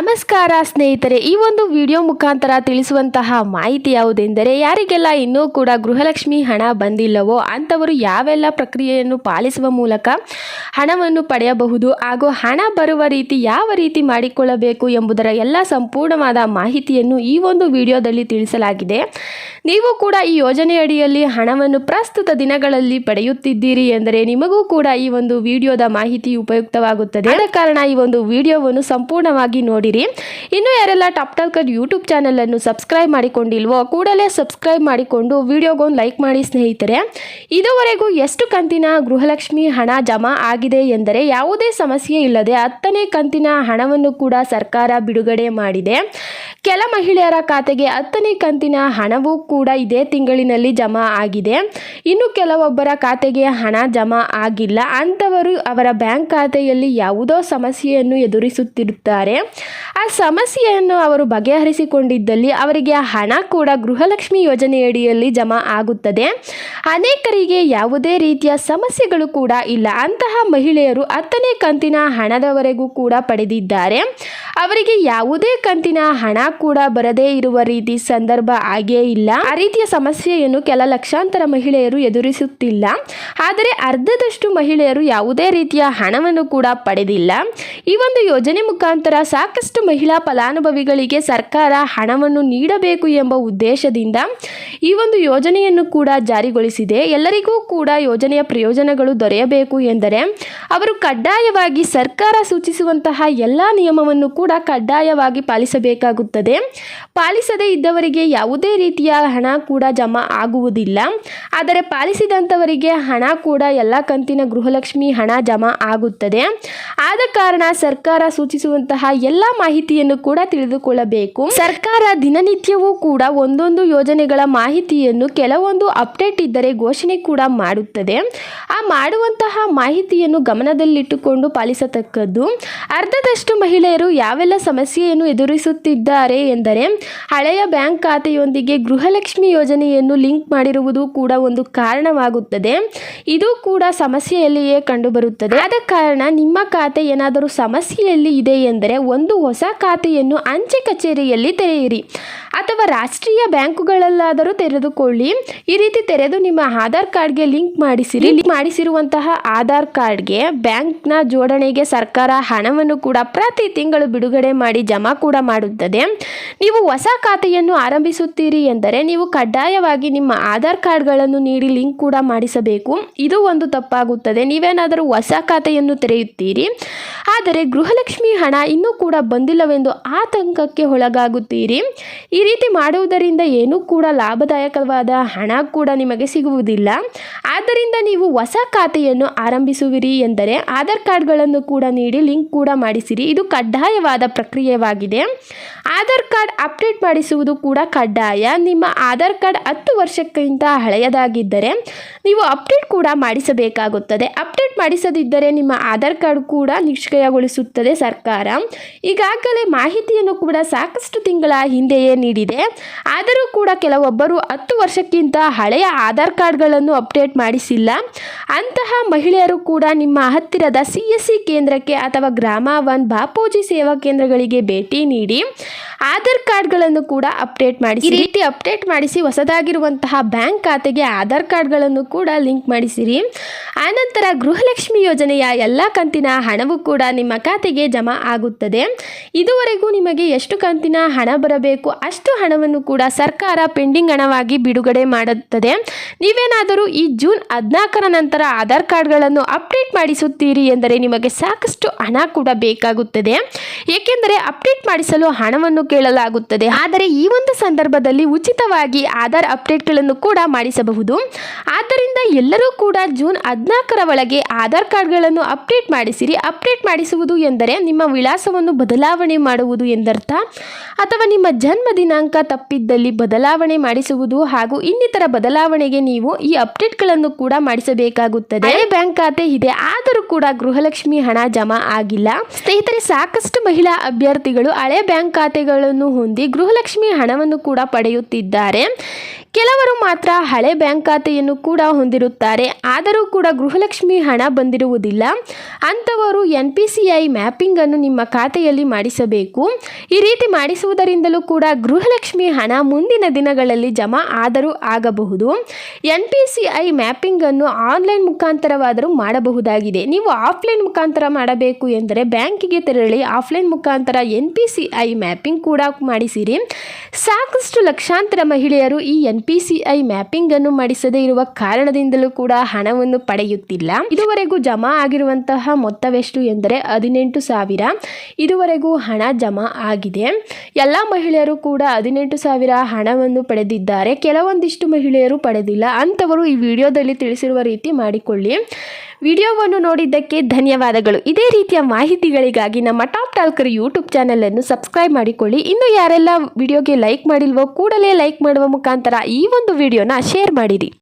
ನಮಸ್ಕಾರ ಸ್ನೇಹಿತರೆ, ಈ ಒಂದು ವಿಡಿಯೋ ಮುಖಾಂತರ ತಿಳಿಸುವಂತಹ ಮಾಹಿತಿ ಯಾವುದೆಂದರೆ, ಯಾರಿಗೆಲ್ಲ ಇನ್ನೂ ಕೂಡ ಗೃಹಲಕ್ಷ್ಮಿ ಹಣ ಬಂದಿಲ್ಲವೋ ಅಂಥವರು ಯಾವೆಲ್ಲ ಪ್ರಕ್ರಿಯೆಯನ್ನು ಪಾಲಿಸುವ ಮೂಲಕ ಹಣವನ್ನು ಪಡೆಯಬಹುದು ಹಾಗೂ ಹಣ ಬರುವ ರೀತಿ ಯಾವ ರೀತಿ ಮಾಡಿಕೊಳ್ಳಬೇಕು ಎಂಬುದರ ಎಲ್ಲ ಸಂಪೂರ್ಣವಾದ ಮಾಹಿತಿಯನ್ನು ಈ ಒಂದು ವಿಡಿಯೋದಲ್ಲಿ ತಿಳಿಸಲಾಗಿದೆ. ನೀವು ಕೂಡ ಈ ಯೋಜನೆಯಡಿಯಲ್ಲಿ ಹಣವನ್ನು ಪ್ರಸ್ತುತ ದಿನಗಳಲ್ಲಿ ಪಡೆಯುತ್ತಿದ್ದೀರಿ ಎಂದರೆ ನಿಮಗೂ ಕೂಡ ಈ ಒಂದು ವಿಡಿಯೋದ ಮಾಹಿತಿ ಉಪಯುಕ್ತವಾಗುತ್ತದೆ. ಆದ ಕಾರಣ ಈ ಒಂದು ವಿಡಿಯೋವನ್ನು ಸಂಪೂರ್ಣವಾಗಿ ನೋಡಿರಿ ಇನ್ನು ಯಾರೆಲ್ಲ ಟಾಪ್ ಟಾಲ್ಕರ್ ಯೂಟ್ಯೂಬ್ ಚಾನಲನ್ನು ಸಬ್ಸ್ಕ್ರೈಬ್ ಮಾಡಿಕೊಂಡಿಲ್ವೋ, ಕೂಡಲೇ ಸಬ್ಸ್ಕ್ರೈಬ್ ಮಾಡಿಕೊಂಡು ವಿಡಿಯೋಗೊಂದು ಲೈಕ್ ಮಾಡಿ ಸ್ನೇಹಿತರೆ. ಇದುವರೆಗೂ ಎಷ್ಟು ಕಂತಿನ ಗೃಹಲಕ್ಷ್ಮಿ ಹಣ ಜಮಾ ಆಗಿದೆ ಎಂದರೆ ಯಾವುದೇ ಸಮಸ್ಯೆ ಇಲ್ಲದೆ ಹತ್ತನೇ ಕಂತಿನ ಹಣವನ್ನು ಕೂಡ ಸರ್ಕಾರ ಬಿಡುಗಡೆ ಮಾಡಿದೆ. ಕೆಲ ಮಹಿಳೆಯರ ಖಾತೆಗೆ ಹತ್ತನೇ ಕಂತಿನ ಹಣವೂ ಕೂಡ ಇದೇ ತಿಂಗಳಿನಲ್ಲಿ ಜಮಾ ಆಗಿದೆ. ಇನ್ನು ಕೆಲವೊಬ್ಬರ ಖಾತೆಗೆ ಹಣ ಜಮಾ ಆಗಿಲ್ಲ. ಅಂಥವರು ಅವರ ಬ್ಯಾಂಕ್ ಖಾತೆಯಲ್ಲಿ ಯಾವುದೋ ಸಮಸ್ಯೆಯನ್ನು ಎದುರಿಸುತ್ತಿರುತ್ತಾರೆ. ಆ ಸಮಸ್ಯೆಯನ್ನು ಅವರು ಬಗೆಹರಿಸಿಕೊಂಡಿದ್ದಲ್ಲಿ ಅವರಿಗೆ ಹಣ ಕೂಡ ಗೃಹಲಕ್ಷ್ಮಿ ಯೋಜನೆಯಡಿಯಲ್ಲಿ ಜಮಾ ಆಗುತ್ತದೆ. ಅನೇಕರಿಗೆ ಯಾವುದೇ ರೀತಿಯ ಸಮಸ್ಯೆಗಳು ಕೂಡ ಇಲ್ಲ. ಅಂತಹ ಮಹಿಳೆಯರು ಹತ್ತನೇ ಕಂತಿನ ಹಣದವರೆಗೂ ಕೂಡ ಪಡೆದಿದ್ದಾರೆ. ಅವರಿಗೆ ಯಾವುದೇ ಕಂತಿನ ಹಣ ಕೂಡ ಬರದೇ ಇರುವ ರೀತಿ ಸಂದರ್ಭ ಆಗೇ ಇಲ್ಲ. ಆ ರೀತಿಯ ಸಮಸ್ಯೆಯನ್ನು ಕೆಲ ಲಕ್ಷಾಂತರ ಮಹಿಳೆಯರು ಎದುರಿಸುತ್ತಿಲ್ಲ. ಆದರೆ ಅರ್ಧದಷ್ಟು ಮಹಿಳೆಯರು ಯಾವುದೇ ರೀತಿಯ ಹಣವನ್ನು ಕೂಡ ಪಡೆದಿಲ್ಲ. ಈ ಒಂದು ಯೋಜನೆ ಮುಖಾಂತರ ಸಾಕಷ್ಟು ಮಹಿಳಾ ಫಲಾನುಭವಿಗಳಿಗೆ ಸರ್ಕಾರ ಹಣವನ್ನು ನೀಡಬೇಕು ಎಂಬ ಉದ್ದೇಶದಿಂದ ಈ ಒಂದು ಯೋಜನೆಯನ್ನು ಕೂಡ ಜಾರಿಗೊಳಿಸಿದೆ. ಎಲ್ಲರಿಗೂ ಕೂಡ ಯೋಜನೆಯ ಪ್ರಯೋಜನಗಳು ದೊರೆಯಬೇಕು ಎಂದರೆ ಅವರು ಕಡ್ಡಾಯವಾಗಿ ಸರ್ಕಾರ ಸೂಚಿಸುವಂತಹ ಎಲ್ಲ ನಿಯಮವನ್ನು ಕೂಡ ಕಡ್ಡಾಯವಾಗಿ ಪಾಲಿಸಬೇಕಾಗುತ್ತದೆ. ಪಾಲಿಸದೇ ಇದ್ದವರಿಗೆ ಯಾವುದೇ ರೀತಿಯ ಹಣ ಕೂಡ ಜಮಾ ಆಗುವುದಿಲ್ಲ. ಆದರೆ ಪಾಲಿಸಿದಂಥವರಿಗೆ ಹಣ ಕೂಡ ಎಲ್ಲ ಕಂತಿನ ಗೃಹಲಕ್ಷ್ಮಿ ಹಣ ಜಮಾ ಆಗುತ್ತದೆ. ಆದ ಕಾರಣ ಸರ್ಕಾರ ಸೂಚಿಸುವಂತಹ ಎಲ್ಲ ಮಾಹಿತಿಯನ್ನು ಕೂಡ ತಿಳಿದುಕೊಳ್ಳಬೇಕು. ಸರ್ಕಾರ ದಿನನಿತ್ಯವೂ ಕೂಡ ಒಂದೊಂದು ಯೋಜನೆಗಳ ಮಾಹಿತಿಯನ್ನು ಕೆಲವೊಂದು ಅಪ್ಡೇಟ್ ಇದ್ದರೆ ಘೋಷಣೆ ಕೂಡ ಮಾಡುತ್ತದೆ. ಆ ಮಾಡುವಂತಹ ಮಾಹಿತಿಯನ್ನು ಗಮನದಲ್ಲಿಟ್ಟುಕೊಂಡು ಪಾಲಿಸತಕ್ಕದ್ದು ಅರ್ಧದಷ್ಟು ಮಹಿಳೆಯರು ಯಾವೆಲ್ಲ ಸಮಸ್ಯೆಯನ್ನು ಎದುರಿಸುತ್ತಿದ್ದಾರೆ ಎಂದರೆ ಹಳೆಯ ಬ್ಯಾಂಕ್ ಖಾತೆಯೊಂದಿಗೆ ಗೃಹಲಕ್ಷ್ಮಿ ಯೋಜನೆಯನ್ನು ಲಿಂಕ್ ಮಾಡಿರುವುದು ಕೂಡ ಒಂದು ಕಾರಣವಾಗುತ್ತದೆ. ಇದು ಕೂಡ ಸಮಸ್ಯೆಯಲ್ಲಿಯೇ ಕಂಡುಬರುತ್ತದೆ. ಆದ ಕಾರಣ ನಿಮ್ಮ ಖಾತೆ ಏನಾದರೂ ಸಮಸ್ಯೆಯಲ್ಲಿ ಇದೆ ಎಂದರೆ ಒಂದು ಹೊಸ ಖಾತೆಯನ್ನು ಅಂಚೆ ಕಚೇರಿಯಲ್ಲಿ ತೆರೆಯಿರಿ. ಅಥವಾ ರಾಷ್ಟ್ರೀಯ ಬ್ಯಾಂಕುಗಳಲ್ಲಾದರೂ ತೆರೆದುಕೊಳ್ಳಿ. ಈ ರೀತಿ ತೆರೆದು ನಿಮ್ಮ ಆಧಾರ್ ಕಾರ್ಡ್ಗೆ ಲಿಂಕ್ ಮಾಡಿಸಿರಿ. ಲಿಂಕ್ ಮಾಡಿಸಿರುವಂತಹ ಆಧಾರ್ ಕಾರ್ಡ್ಗೆ ಬ್ಯಾಂಕ್ನ ಜೋಡಣೆಗೆ ಸರ್ಕಾರ ಹಣವನ್ನು ಕೂಡ ಪ್ರತಿ ತಿಂಗಳು ಬಿಡುಗಡೆ ಮಾಡಿ ಜಮಾ ಕೂಡ ಮಾಡುತ್ತದೆ. ನೀವು ಹೊಸ ಖಾತೆಯನ್ನು ಆರಂಭಿಸುತ್ತೀರಿ ಎಂದರೆ ನೀವು ಕಡ್ಡಾಯವಾಗಿ ನಿಮ್ಮ ಆಧಾರ್ ಕಾರ್ಡ್ಗಳನ್ನು ನೀಡಿ ಲಿಂಕ್ ಕೂಡ ಮಾಡಿಸಬೇಕು. ಇದು ಒಂದು ತಪ್ಪಾಗುತ್ತದೆ. ನೀವೇನಾದರೂ ಹೊಸ ಖಾತೆಯನ್ನು ತೆರೆಯುತ್ತೀರಿ. ಆದರೆ ಗೃಹಲಕ್ಷ್ಮಿ ಹಣ ಇನ್ನೂ ಕೂಡ ಬಂದಿಲ್ಲವೆಂದು ಆತಂಕಕ್ಕೆ ಒಳಗಾಗುತ್ತೀರಿ. ಈ ರೀತಿ ಮಾಡುವುದರಿಂದ ಏನೂ ಕೂಡ ಲಾಭದಾಯಕವಾದ ಹಣ ಕೂಡ ನಿಮಗೆ ಸಿಗುವುದಿಲ್ಲ. ಆದ್ದರಿಂದ ನೀವು ಹೊಸ ಖಾತೆಯನ್ನು ಆರಂಭಿಸುವಿರಿ ಎಂದರೆ ಆಧಾರ್ ಕಾರ್ಡ್ಗಳನ್ನು ಕೂಡ ನೀಡಿ ಲಿಂಕ್ ಕೂಡ ಮಾಡಿಸಿರಿ. ಇದು ಕಡ್ಡಾಯವಾದ ಪ್ರಕ್ರಿಯೆಯಾಗಿದೆ. ಆಧಾರ್ ಕಾರ್ಡ್ ಅಪ್ಡೇಟ್ ಮಾಡಿಸುವುದು ಕೂಡ ಕಡ್ಡಾಯ. ನಿಮ್ಮ ಆಧಾರ್ ಕಾರ್ಡ್ ಹತ್ತು ವರ್ಷಕ್ಕಿಂತ ಹಳೆಯದಾಗಿದ್ದರೆ ನೀವು ಅಪ್ಡೇಟ್ ಕೂಡ ಮಾಡಿಸಬೇಕಾಗುತ್ತದೆ. ಅಪ್ಡೇಟ್ ಮಾಡಿಸದಿದ್ದರೆ ನಿಮ್ಮ ಆಧಾರ್ ಕಾರ್ಡ್ ಕೂಡ ನಿಷ್ಕ್ರಿಯಗೊಳಿಸುತ್ತದೆ ಸರ್ಕಾರ. ಈಗಾಗಲೇ ಮಾಹಿತಿಯನ್ನು ಕೂಡ ಸಾಕಷ್ಟು ತಿಂಗಳ ಹಿಂದೆಯೇ ನೀಡಿದೆ. ಆದರೂ ಕೂಡ ಕೆಲವೊಬ್ಬರು ಹತ್ತು ವರ್ಷಕ್ಕಿಂತ ಹಳೆಯ ಆಧಾರ್ ಕಾರ್ಡ್ಗಳನ್ನು ಅಪ್ಡೇಟ್ ಮಾಡಿಸಿಲ್ಲ. ಅಂತಹ ಮಹಿಳೆಯರು ಕೂಡ ನಿಮ್ಮ ಹತ್ತಿರದ ಸಿ ಕೇಂದ್ರಕ್ಕೆ ಅಥವಾ ಗ್ರಾಮ ಒನ್ ಬಾಪೂಜಿ ಸೇವಾ ಕೇಂದ್ರಗಳಿಗೆ ಭೇಟಿ ನೀಡಿ ಆಧಾರ್ ಕಾರ್ಡ್ಗಳನ್ನು ಕೂಡ ಅಪ್ಡೇಟ್ ಮಾಡಿಸಿ ಈ ರೀತಿ ಅಪ್ಡೇಟ್ ಮಾಡಿಸಿ ಹೊಸದಾಗಿರುವಂತಹ ಬ್ಯಾಂಕ್ ಖಾತೆಗೆ ಆಧಾರ್ ಕಾರ್ಡ್ಗಳನ್ನು ಕೂಡ ಲಿಂಕ್ ಮಾಡಿಸಿರಿ. ಆನಂತರ ಗೃಹಲಕ್ಷ್ಮಿ ಯೋಜನೆಯ ಎಲ್ಲ ಕಂತಿನ ಹಣವು ಕೂಡ ನಿಮ್ಮ ಖಾತೆಗೆ ಜಮಾ ಆಗುತ್ತದೆ. ಇದುವರೆಗೂ ನಿಮಗೆ ಎಷ್ಟು ಕಂತಿನ ಹಣ ಬರಬೇಕು ಅಷ್ಟು ಹಣವನ್ನು ಕೂಡ ಸರ್ಕಾರ ಪೆಂಡಿಂಗ್ ಹಣವಾಗಿ ಬಿಡುಗಡೆ ಮಾಡುತ್ತದೆ. ನೀವೇನಾದರೂ ಈ ಜೂನ್ ಹದಿನಾಲ್ಕರ ನಂತರ ಆಧಾರ್ ಕಾರ್ಡ್ಗಳನ್ನು ಅಪ್ಡೇಟ್ ಮಾಡಿಸುತ್ತೀರಿ ಎಂದರೆ ನಿಮಗೆ ಸಾಕಷ್ಟು ಹಣ ಕೂಡ ಬೇಕಾಗುತ್ತದೆ. ಏಕೆಂದರೆ ಅಪ್ಡೇಟ್ ಮಾಡಿಸಲು ಹಣವನ್ನು ಕೇಳಲಾಗುತ್ತದೆ. ಆದರೆ ಈ ಒಂದು ಸಂದರ್ಭದಲ್ಲಿ ಉಚಿತವಾಗಿ ಆಧಾರ್ ಅಪ್ಡೇಟ್ಗಳನ್ನು ಕೂಡ ಮಾಡಿಸಬಹುದು. ಆದ್ದರಿಂದ ಎಲ್ಲರೂ ಕೂಡ ಜೂನ್ ಹದಿನಾಲ್ಕರ ಒಳಗೆ ಆಧಾರ್ ಕಾರ್ಡ್ಗಳನ್ನು ಅಪ್ಡೇಟ್ ಮಾಡಿಸಿರಿ. ಅಪ್ಡೇಟ್ ಮಾಡಿಸುವುದು ಎಂದರೆ ನಿಮ್ಮ ವಿಳಾಸವನ್ನು ಬದಲಾವಣೆ ಮಾಡುವುದು ಎಂದರ್ಥ. ಅಥವಾ ನಿಮ್ಮ ಜನ್ಮ ದಿನಾಂಕ ತಪ್ಪಿದ್ದಲ್ಲಿ ಬದಲಾವಣೆ ಮಾಡಿಸುವುದು ಹಾಗೂ ಇನ್ನಿತರ ಬದಲಾವಣೆಗೆ ನೀವು ಈ ಅಪ್ಡೇಟ್ಗಳನ್ನು ಕೂಡ ಮಾಡಿಸಬೇಕಾಗುತ್ತದೆ. ಬ್ಯಾಂಕ್ ಖಾತೆ ಇದೆ. ಆದರೂ ಕೂಡ ಗೃಹಲಕ್ಷ್ಮಿ ಹಣ ಜಮಾ ಆಗಿಲ್ಲ. ಸ್ನೇಹಿತರೆ, ಸಾಕಷ್ಟು ಮಹಿಳಾ ಅಭ್ಯರ್ಥಿಗಳು ಹಳೆ ಬ್ಯಾಂಕ್ ಖಾತೆಗಳನ್ನು ಹೊಂದಿ ಗೃಹಲಕ್ಷ್ಮಿ ಹಣವನ್ನು ಕೂಡ ಪಡೆಯುತ್ತಿದ್ದಾರೆ. ಕೆಲವರು ಮಾತ್ರ ಹಳೆ ಬ್ಯಾಂಕ್ ಖಾತೆಯನ್ನು ಕೂಡ ಹೊಂದಿರುತ್ತಾರೆ. ಆದರೂ ಕೂಡ ಗೃಹಲಕ್ಷ್ಮಿ ಹಣ ಬಂದಿರುವುದಿಲ್ಲ. ಅಂಥವರು ಎನ್ ಪಿ ಸಿ ಐ ಮ್ಯಾಪಿಂಗನ್ನು ನಿಮ್ಮ ಖಾತೆಯಲ್ಲಿ ಮಾಡಿಸಬೇಕು. ಈ ರೀತಿ ಮಾಡಿಸುವುದರಿಂದಲೂ ಕೂಡ ಗೃಹಲಕ್ಷ್ಮಿ ಹಣ ಮುಂದಿನ ದಿನಗಳಲ್ಲಿ ಜಮಾ ಆದರೂ ಆಗಬಹುದು. ಎನ್ ಪಿ ಸಿ ಐ ಮ್ಯಾಪಿಂಗನ್ನು ಆನ್ಲೈನ್ ಮುಖಾಂತರವಾದರೂ ಮಾಡಬಹುದಾಗಿದೆ. ನೀವು ಆಫ್ಲೈನ್ ಮುಖಾಂತರ ಮಾಡಬೇಕು ಎಂದರೆ ಬ್ಯಾಂಕಿಗೆ ತೆರಳಿ ಆಫ್ಲೈನ್ ಮುಖಾಂತರ N P C I mapping ಕೂಡ ಮಾಡಿಸಿರಿ. ಸಾಕಷ್ಟು ಲಕ್ಷಾಂತರ ಮಹಿಳೆಯರು ಈ ಎನ್ ಪಿ ಮ್ಯಾಪಿಂಗ್ ಅನ್ನು ಮಾಡಿಸದೇ ಇರುವ ಕಾರಣದಿಂದಲೂ ಕೂಡ ಹಣವನ್ನು ಪಡೆಯುತ್ತಿಲ್ಲ. ಇದುವರೆಗೂ ಜಮಾ ಆಗಿರುವಂತಹ ಮೊತ್ತವೆಷ್ಟು ಎಂದರೆ ಹದಿನೆಂಟು ಸಾವಿರ. ಇದುವರೆಗೂ ಹಣ ಜಮಾ ಆಗಿದೆ. ಎಲ್ಲ ಮಹಿಳೆಯರು ಕೂಡ ಹದಿನೆಂಟು ಸಾವಿರ ಹಣವನ್ನು ಪಡೆದಿದ್ದಾರೆ. ಕೆಲವೊಂದಿಷ್ಟು ಮಹಿಳೆಯರು ಪಡೆದಿಲ್ಲ. ಅಂಥವರು ಈ ವಿಡಿಯೋದಲ್ಲಿ ತಿಳಿಸಿರುವ ರೀತಿ ಮಾಡಿಕೊಳ್ಳಿ. ವಿಡಿಯೋವನ್ನು ನೋಡಿದ್ದಕ್ಕೆ ಧನ್ಯವಾದಗಳು. ಇದೇ ರೀತಿಯ ಮಾಹಿತಿಗಳಿಗಾಗಿ ನಮ್ಮ ಟಾಪ್ ಟಾಲ್ಕರ್ ಯೂಟ್ಯೂಬ್ ಚಾನಲನ್ನು ಸಬ್ಸ್ಕ್ರೈಬ್ ಮಾಡಿಕೊಳ್ಳಿ. ಇನ್ನು ಯಾರೆಲ್ಲ ವಿಡಿಯೋಗೆ ಲೈಕ್ ಮಾಡಿಲ್ವೋ, ಕೂಡಲೇ ಲೈಕ್ ಮಾಡುವ ಮುಖಾಂತರ ಈ ಒಂದು ವಿಡಿಯೋನ ಶೇರ್ ಮಾಡಿರಿ.